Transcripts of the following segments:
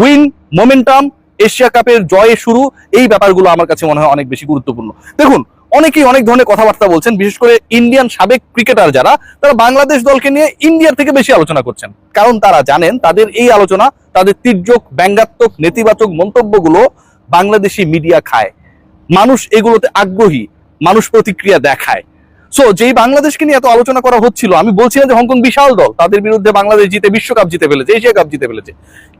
Win, momentum, Asia কাপের জয়ে শুরু, এই ব্যাপারগুলো আমার কাছে মনে হয় অনেক বেশি গুরুত্বপূর্ণ। দেখুন, অনেকেই অনেক ধরনের কথাবার্তা বলছেন, বিশেষ করে ইন্ডিয়ান সাবেক ক্রিকেটার যারা, তারা বাংলাদেশ দলকে নিয়ে ইন্ডিয়ার থেকে বেশি আলোচনা করছেন। কারণ তারা জানেন, তাদের এই আলোচনা, তাদের তির্যক, ব্যঙ্গাত্মক, নেতিবাচক মন্তব্যগুলো বাংলাদেশি মিডিয়া খায়। মানুষ এগুলোতে আগ্রহী, মানুষ প্রতিক্রিয়া দেখায়। সো যেই বাংলাদেশকে নিয়ে এত আলোচনা করা হচ্ছিল, আমি বলছিলাম যে হংকং বিশাল দল, তাদের বিরুদ্ধে বাংলাদেশ জিতে, বিশ্বকাপ জিতে ফেলেছে, এশিয়া কাপ জিতে ফেলেছে।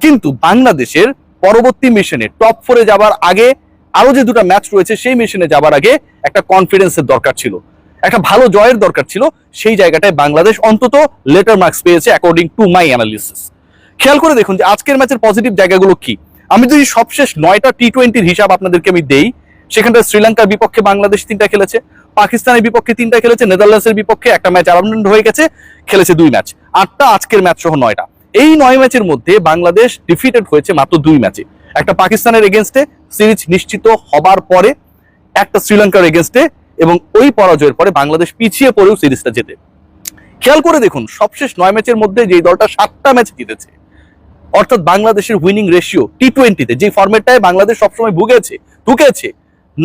কিন্তু বাংলাদেশের পরবর্তী মিশনে টপ ফোরে যাবার আগে আরও যে দুটা ম্যাচ রয়েছে, সেই মিশনে যাবার আগে একটা কনফিডেন্সের দরকার ছিল। একটা ভালো জয়ের দরকার ছিল, সেই জায়গাটায় বাংলাদেশ অন্তত লেটার মার্কস পেয়েছে অ্যাকর্ডিং টু মাই অ্যানালিসিস খেয়াল করে দেখুন যে আজকের ম্যাচের পজিটিভ জায়গাগুলো কি। আমি যদি সবশেষ নয়টা টি টোয়েন্টির হিসাব আপনাদেরকে আমি দেই সেখানটায় শ্রীলঙ্কার বিপক্ষে বাংলাদেশ তিনটা খেলেছে, পাকিস্তানের বিপক্ষে তিনটা খেলেছে, নেদারল্যান্ডসের বিপক্ষে একটা ম্যাচ আরামডেন্ড হয়ে গেছে, খেলেছে দুই ম্যাচ। আটটা আজকের ম্যাচ সহ নয়টা। এই নয় ম্যাচের মধ্যে বাংলাদেশ ডিফিটেড হয়েছে মাত্র দুই ম্যাচে। একটা পাকিস্তানের এগেনস্টে সিরিজ নিশ্চিত হবার পরে, একটা শ্রীলঙ্কার এগেনস্টে এবং ওই পরাজয়ের পরে বাংলাদেশ পিছিয়ে পড়েও সিরিজটা জেতে। খেয়াল করে দেখুন, সবশেষ নয় ম্যাচের মধ্যে যে দলটা সাতটা ম্যাচ জিতেছে, অর্থাৎ বাংলাদেশের উইনিং রেশিও টি টোয়েন্টিতে যে ফরম্যাটটায় বাংলাদেশ সবসময় ভুগেছে ঢুকেছে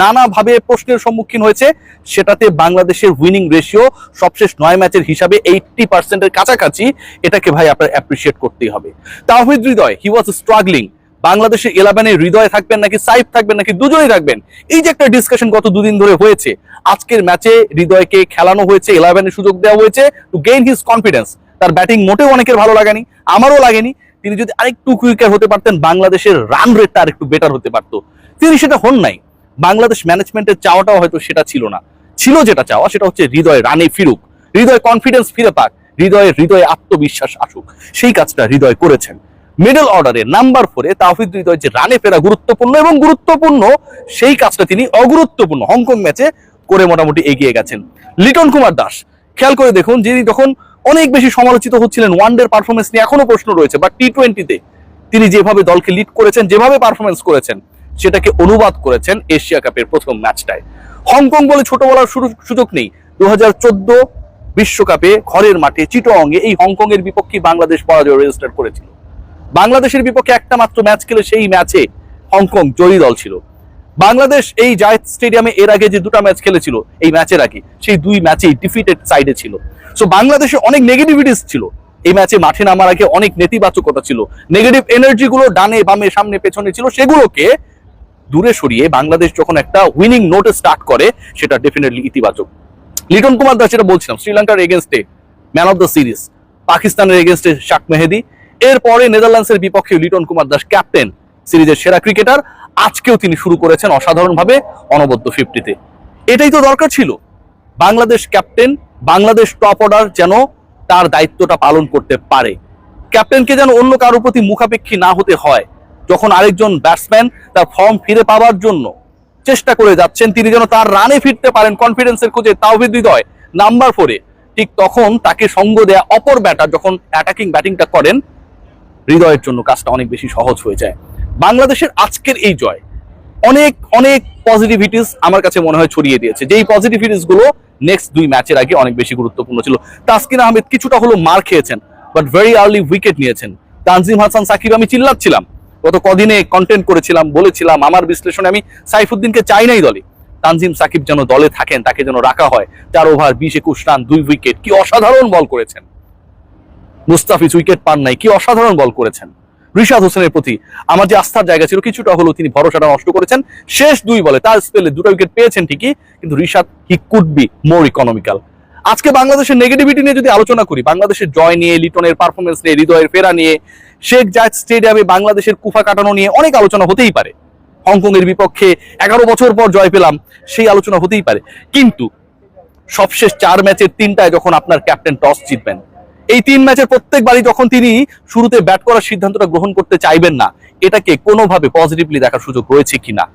নানাভাবে প্রশ্নের সম্মুখীন হয়েছে। সেটাতে বাংলাদেশের উইনিং রেশিও সবশেষ নয় ম্যাচের হিসাবে এইটটি পার্সেন্টের কাছাকাছি। এটাকে ভাই আপনার অ্যাপ্রিসিয়েট করতেই হবে। তাহিদ হৃদয় হি ওয়াজ স্ট্রাগলিং বাংলাদেশের ইলেভেনে হৃদয় থাকবেন নাকি সাইফ থাকবেন নাকি দুজনেই থাকবেন? এই যে একটা ডিসকাশন গত দুদিন ধরে হয়েছে, আজকের ম্যাচে হৃদয়কে খেলানো হয়েছে ইলেভেনে সুযোগ দেওয়া হয়েছে টু গেইন হিজ কনফিডেন্স তার ব্যাটিং মোটেও অনেকের ভালো লাগেনি, আমারও লাগেনি। তিনি যদি আরেকটু কুইকার হতে পারতেন, বাংলাদেশের রান রেটটা আরেকটু বেটার হতে পারতো। তিনি সেটা হন নাই। বাংলাদেশ ম্যানেজমেন্টের চাওয়াটাও হয়তো সেটা ছিল না। ছিল যেটা চাওয়া, সেটা হচ্ছে হৃদয় রানে ফিরুক। হৃদয় কনফিডেন্স ফিরে পাক হৃদয়ের হৃদয়ে আত্মবিশ্বাস আসুক। সেই কাজটা হৃদয় করেছেন। মিডল অর্ডারে নাম্বার ফোরে তাহিদ হৃদয় যে রানে ফেরা গুরুত্বপূর্ণ এবং গুরুত্বপূর্ণ, সেই কাজটা তিনি অগুরুত্বপূর্ণ হংকং ম্যাচে করে মোটামুটি এগিয়ে গেছেন। লিটন কুমার দাস, খেয়াল করে দেখুন, যিনি তখন অনেক বেশি সমালোচিত হচ্ছিলেন ওয়ানডের পারফরমেন্স নিয়ে এখনও প্রশ্ন রয়েছে বা টি টোয়েন্টিতে তিনি যেভাবে দলকে লিড করেছেন, যেভাবে পারফরমেন্স করেছেন সেটাকে অনুবাদ করেছেন এশিয়া কাপের প্রথম ম্যাচটায়। হংকং বলে ছোট বলার সুযোগ নেই। দু বিশ্বকাপে ঘরের মাঠে চিটোঅঙ্গে এই হংকং এর বিপক্ষে বাংলাদেশ পরাজয় রেজিস্টার করেছিল। বাংলাদেশের বিপক্ষে একটা মাত্র ম্যাচ খেলে সেই ম্যাচে হংকং জয়ী দল ছিল। বাংলাদেশ এই জায়দ স্টেডিয়ামে এর আগে যে দুটো ম্যাচ খেলেছিল, এই ম্যাচের আগে সেই দুই ম্যাচেই ডিফিটেড সাইডে ছিল। সো বাংলাদেশে অনেক নেগেটিভিটিস ছিল। এই ম্যাচে মাঠে নামার আগে অনেক নেতিবাচকতা ছিল। নেগেটিভ এনার্জিগুলো ডানে বামে সামনে পেছনে ছিল, সেগুলোকে দূরে সরিয়ে বাংলাদেশ যখন একটা উইনিং নোটে স্টার্ট করে, সেটা ডেফিনেটলি ইতিবাচক। লিটন কুমার দাস যেটা বলছিলাম, শ্রীলঙ্কার এগেনস্টে ম্যান অফ দ্য সিরিজ পাকিস্তানের এগেনস্টে শাক মেহেদি। এরপরে নেদারল্যান্ডসের বিপক্ষে লিটন কুমার দাস ক্যাপ্টেন সিরিজের সেরা ক্রিকেটার আজকেও তিনি শুরু করেছেন অসাধারণভাবে অনবদ্য ফিফটিতে এটাই তো দরকার ছিল। Bangladesh captain Bangladesh top order যেন তার দায়িত্বটা পালন করতে পারে। ক্যাপ্টেনকে যেন অন্য কারোর প্রতি মুখাপেক্ষী না হতে হয়। যখন আরেকজন ব্যাটসম্যান তার ফর্ম ফিরে পাওয়ার জন্য চেষ্টা করে যাচ্ছেন, তিনি যেন তার রানে ফিরতে পারেন কনফিডেন্সের খোঁজে, তাওহিদ হৃদয় নাম্বার ফোরে ঠিক তখন তাকে সঙ্গ দেয়া অপর ব্যাটার যখন অ্যাটাকিং ব্যাটিংটা করেন, হৃদয়ের জন্য কাজটা অনেক বেশি সহজ হয়ে যায়। বাংলাদেশের আজকের এই জয়, অনেক অনেক পজিটিভিটিস আমার কাছে মনে হয় ছড়িয়ে দিয়েছে। যেই পজিটিভিটিসগুলো নেক্সট দুই ম্যাচের আগে অনেক বেশি গুরুত্বপূর্ণ ছিল। তাসকিন আহমেদ কিছুটা হলো মার খেয়েছেন বাট ভেরি আর্লি উইকেট নিয়েছেন। তানজিম হাসান, সাকিব, আমি চিল্লাচ্ছিলাম। গত কদিনে কন্টেন্ট করেছিলাম, বলেছিলাম, আমার বিশ্লেষণে আমি সাইফুদ্দিনকে চাই নাই দলে। তানজিম সাকিব যেন দলে থাকেন, তাকে যেন রাখা হয়। চার ওভার বিশ একুশ রান, দুই উইকেট কি অসাধারণ বল করেছেন। মুস্তাফিজ উইকেট পান নাই, কি অসাধারণ বল করেছেন। রিশাদ হোসেনের প্রতি আমার যে আস্থার জায়গা ছিল, কিছুটা হলেও তিনি ভরসাটা নষ্ট করেছেন। শেষ দুই বলে, তার স্পেলে দুটো উইকেট পেয়েছেন ঠিকই, কিন্তু Rishad he could be more economical আজকে বাংলাদেশের নেগেটিভিটি নিয়ে যদি আলোচনা করি, বাংলাদেশের জয় নিয়ে, লিটনের পারফরমেন্স নিয়ে, হৃদয়ের ফেরা নিয়ে, শেখ জায়দ স্টেডিয়ামে বাংলাদেশের কুফা কাটানো নিয়ে অনেক আলোচনা হতেই পারে। হংকং এর বিপক্ষে এগারো বছর পর জয় পেলাম, সেই আলোচনা হতেই পারে। কিন্তু সবশেষ চার ম্যাচের তিনটায় যখন আপনার ক্যাপ্টেন টস জিতবেন, এই তিন ম্যাচের প্রত্যেকবারই যখন তিনি শুরুতে ব্যাট করার সিদ্ধান্তটা গ্রহণ করতে চাইবেন না, এটাকে কোনোভাবে পজিটিভলি দেখার সুযোগ রয়েছে কিনা,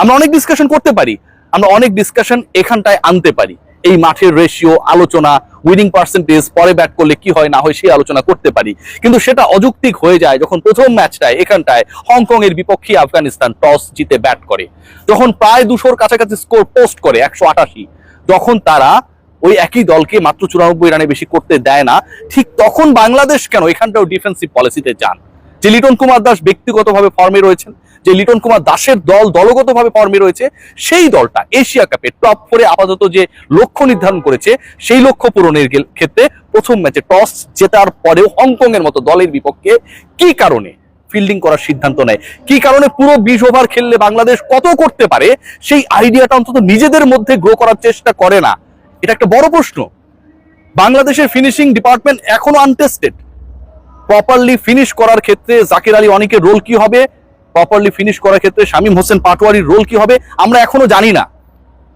আমরা অনেক ডিসকাশন করতে পারি, আমরা অনেক ডিসকাশন এখানটায় আনতে পারি। এই মাঠের রেশিও আলোচনা উইনিং পার্সেন্টেজ পরে ব্যাট করলে কি হয়, না হয় সেই আলোচনা করতে পারি। কিন্তু সেটা অযৌক্তিক হয়ে যায় যখন প্রথম ম্যাচটায় এখানটায় হংকং এর বিপক্ষে আফগানিস্তান টস জিতে ব্যাট করে। যখন প্রায় দুশোর কাছাকাছি স্কোর পোস্ট করে, একশো আটাশি, যখন তারা ওই একই দলকে মাত্র চুরানব্বই রানে বেশি করতে দেয় না, ঠিক তখন বাংলাদেশ কেন এখানটাও ডিফেন্সিভ পলিসিতে যান? যে লিটন কুমার দাস ব্যক্তিগতভাবে ফর্মে রয়েছেন যে লিটন কুমার দাসের দল দলগতভাবে ফর্মে রয়েছে, সেই দলটা এশিয়া কাপে টপ ফোরে আপাতত যে লক্ষ্য নির্ধারণ করেছে, সেই লক্ষ্য পূরণের ক্ষেত্রে প্রথম ম্যাচে টস জেতার পরেও হংকং এর মতো দলের বিপক্ষে কি কারণে ফিল্ডিং করার সিদ্ধান্ত নেয়? কি কারণে পুরো বিশ ওভার খেললে বাংলাদেশ কত করতে পারে? সেই আইডিয়াটা অন্তত নিজেদের মধ্যে গ্রো করার চেষ্টা করে না। এটা একটা বড় প্রশ্ন। বাংলাদেশের ফিনিশিং ডিপার্টমেন্ট এখনও আনটেস্টেড প্রপারলি ফিনিশ করার ক্ষেত্রে জাকির আলী অনেকের রোল কি হবে? প্রপারলি ফিনিশ করার ক্ষেত্রে শামীম হোসেন পাটোয়ারির রোল কি হবে, আমরা এখনও জানি না।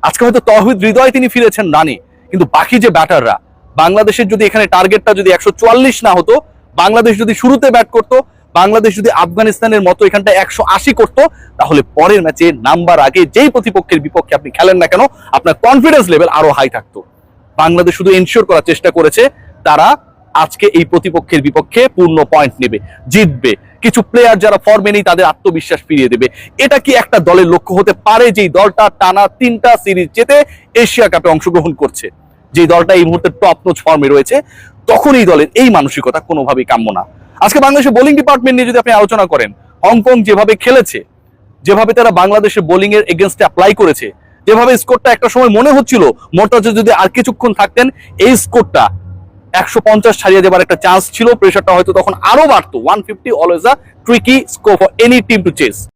আজকে হয়তো তহবিদ হৃদয় তিনি ফিরেছেন রানে, কিন্তু বাকি যে ব্যাটাররা, বাংলাদেশের যদি এখানে টার্গেটটা যদি একশো চুয়াল্লিশ না হতো, বাংলাদেশ যদি শুরুতে ব্যাট করতো, বাংলাদেশ যদি আফগানিস্তানের মতো এখানটা একশো আশি করতো, তাহলে পরের ম্যাচে নাম্বার আগে যেই প্রতিপক্ষের বিপক্ষে আপনি খেলেন না কেন, আপনার কনফিডেন্স লেভেল আরও হাই থাকতো। বাংলাদেশ শুধু এনশিওর করার চেষ্টা করেছে, তারা আজকে এই প্রতিপক্ষের বিপক্ষে পূর্ণ পয়েন্ট নেবে, জিতবে। কিছু প্লেয়ার যারা ফর্মে নেই, তাদের আত্মবিশ্বাস ফিরিয়ে দেবে। এটা কি একটা দলের লক্ষ্য হতে পারে? যেই দলটা টানা তিনটা সিরিজ জিতে এশিয়া কাপে অংশগ্রহণ করছে। যে দলটা এই মুহূর্তে টপ নোচ ফর্মে রয়েছে, তখন এই দলের এই মানসিকতা কোনোভাবেই কাম্য না। আজকে বাংলাদেশের বোলিং ডিপার্টমেন্ট নিয়ে যদি আপনি আলোচনা করেন, হংকং যেভাবে খেলেছে, যেভাবে তারা বাংলাদেশের বোলিং এর এগেনস্টে অ্যাপ্লাই করেছে, যেভাবে স্কোরটা একটা সময় মনে হচ্ছিল মোর্তাজা যদি আর কিছুক্ষণ থাকতেন, এই স্কোরটা একশো পঞ্চাশ ছাড়িয়ে দেবার একটা চান্স ছিল। প্রেশারটা হয়তো তখন আরও বাড়তো। One fifty always a tricky scope for any team to chase